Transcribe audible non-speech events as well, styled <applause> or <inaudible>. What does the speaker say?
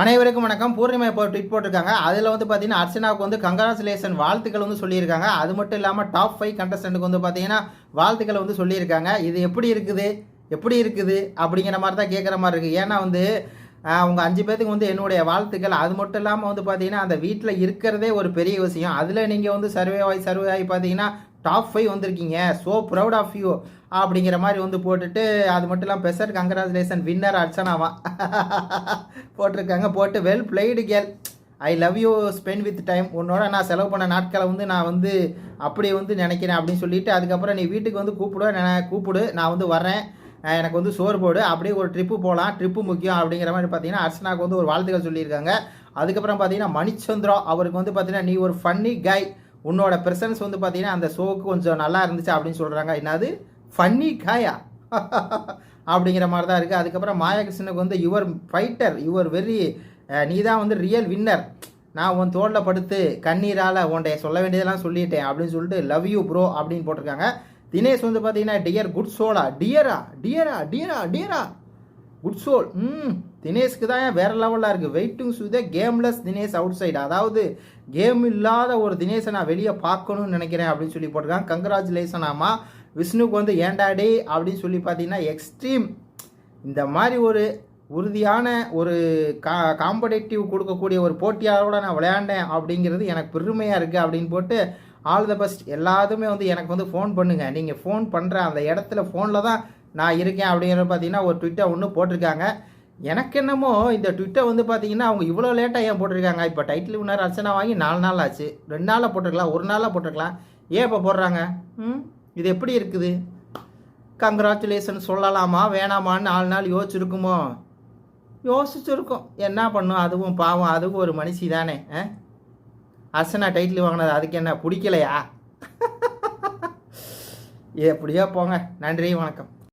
அனைவருக்கும் வணக்கம். பூர்ணிமா இப்போ ட்விட் போட்டிருக்காங்க. அதில் வந்து பார்த்தீங்கன்னா அர்ச்சனாவுக்கு வந்து கங்க்ராச்சுலேஷன் வாழ்த்துக்கள் வந்து சொல்லியிருக்காங்க. அது மட்டும் இல்லாமல் டாப் ஃபைவ் கண்டஸ்டன்ட்டுக்கு வந்து பார்த்தீங்கன்னா வாழ்த்துக்களை வந்து சொல்லியிருக்காங்க. இது எப்படி இருக்குது? எப்படி இருக்குது? அப்படிங்கிற மாதிரி தான் கேட்குற மாதிரி இருக்குது ஏன்னா வந்து அவங்க அஞ்சு பேத்துக்கு வந்து என்னுடைய வாழ்த்துக்கள். அது மட்டும் இல்லாமல் வந்து பார்த்தீங்கன்னா அந்த வீட்டில் இருக்கிறதே ஒரு பெரிய விஷயம். அதில் நீங்கள் வந்து சர்வே ஆகி சர்வே ஆகி பார்த்தீங்கன்னா டாப் ஃபைவ் வந்திருக்கீங்க. ஸோ ப்ரௌட் ஆஃப் யூ அப்படிங்கிற மாதிரி வந்து போட்டுட்டு அது மட்டும் இல்லாமல் பெசர் கங்க்ராச்சுலேஷன் வின்னர் அர்ச்சனாவா? <laughs> போட்டிருக்காங்க. போட்டு well played girl I love you spend with time உன்னோட நான் செலவு பண்ண நாட்களை வந்து நான் வந்து அப்படி வந்து நினைக்கிறேன் அப்படின்னு சொல்லிட்டு அதுக்கப்புறம் நீ வீட்டுக்கு வந்து கூப்பிடு நான் கூப்பிடு நான் வந்து வரேன் எனக்கு வந்து சோறு போடு. அப்படியே ஒரு ட்ரிப்பு போகலாம் ட்ரிப்பு முக்கியம் அப்படிங்கிற மாதிரி பார்த்தீங்கன்னா அர்ச்சனாவுக்கு வந்து ஒரு வாழ்த்துக்கள் சொல்லியிருக்காங்க. அதுக்கப்புறம் பார்த்தீங்கன்னா மணிச்சந்திரா அவருக்கு வந்து பார்த்தீங்கன்னா நீ ஒரு ஃபன்னி கை உன்னோட ப்ரெசன்ஸ் வந்து பார்த்தீங்கன்னா அந்த ஷோவுக்கு கொஞ்சம் நல்லா இருந்துச்சு அப்படின்னு சொல்கிறாங்க என்னது? ஃபன்னி காயா <laughs> அப்படிங்கிற மாதிரி தான் இருக்குது அதுக்கப்புறம் மாயாகிருஷ்ணனுக்கு வந்து யுவர் ஃபைட்டர் யுவர் வெரி நீ தான் வந்து ரியல் வின்னர் நான் உன் தோளில் படுத்து கண்ணீரால் உன்டைய சொல்ல வேண்டியதெல்லாம் சொல்லிட்டேன். அப்படின்னு சொல்லிட்டு லவ் யூ ப்ரோ அப்படின்னு போட்டிருக்காங்க. தினேஷ் வந்து பார்த்தீங்கன்னா டியர் குட் சோலா டியரா டியரா டியரா டியரா குட் சோல் ம் தினேஷ்க்கு தான் ஏன் வேறு லெவலாக இருக்குது வெயிட்டிங் சுத த கேம்லெஸ் தினேஷ் அவுட் சைடு அதாவது கேம் இல்லாத ஒரு தினேஷை நான் வெளியே பார்க்கணும்னு நினைக்கிறேன் அப்படின்னு சொல்லி போட்டிருக்காங்க. கங்க்ராச்சுலேஷன் ஆமாம் விஷ்ணுக்கு வந்து ஏண்டாடி அப்படின்னு சொல்லி பார்த்தீங்கன்னா எக்ஸ்ட்ரீம் இந்த மாதிரி ஒரு உறுதியான ஒரு கா காம்படேட்டிவ் கொடுக்கக்கூடிய ஒரு போட்டியாளரோட நான் விளையாண்டேன் அப்படிங்கிறது எனக்கு பெருமையாக இருக்குது அப்படின்னு போட்டு ஆல் த பெஸ்ட் எல்லாத்துமே வந்து எனக்கு வந்து ஃபோன் பண்ணுங்கள் நீங்கள் ஃபோன் பண்ணுற அந்த இடத்துல ஃபோனில் தான் நான் இருக்கேன் அப்படிங்கிறது பார்த்தீங்கன்னா ஒரு ட்விட்டர் ஒன்று போட்டிருக்காங்க. எனக்கு என்னமோ இந்த ட்விட்டர் வந்து பார்த்தீங்கன்னா அவங்க இவ்வளோ லேட்டாக ஏன் போட்டிருக்காங்க? இப்போ டைட்டில் வினர் அர்ச்சனா வாங்கி நாலு நாள் ஆச்சு. ரெண்டு நாளில் போட்டிருக்கலாம் ஒரு நாளில் போட்டிருக்கலாம். ஏன் இப்போ போடுறாங்க? ம்? இது எப்படி இருக்குது? கங்க்ராச்சுலேஷன் சொல்லலாமா வேணாமான்னு நாலு நாள் யோசிச்சிருக்குமோ? யோசிச்சிருக்கோம். என்ன பண்ணும்? அதுவும் பாவம் அதுவும் ஒரு மனுஷி தானே ஆ? அர்ச்சனா டைட்டில் வாங்கினது அதுக்கு என்ன பிடிக்கலையா? <laughs> எப்படியோ போங்க. நன்றி வணக்கம்.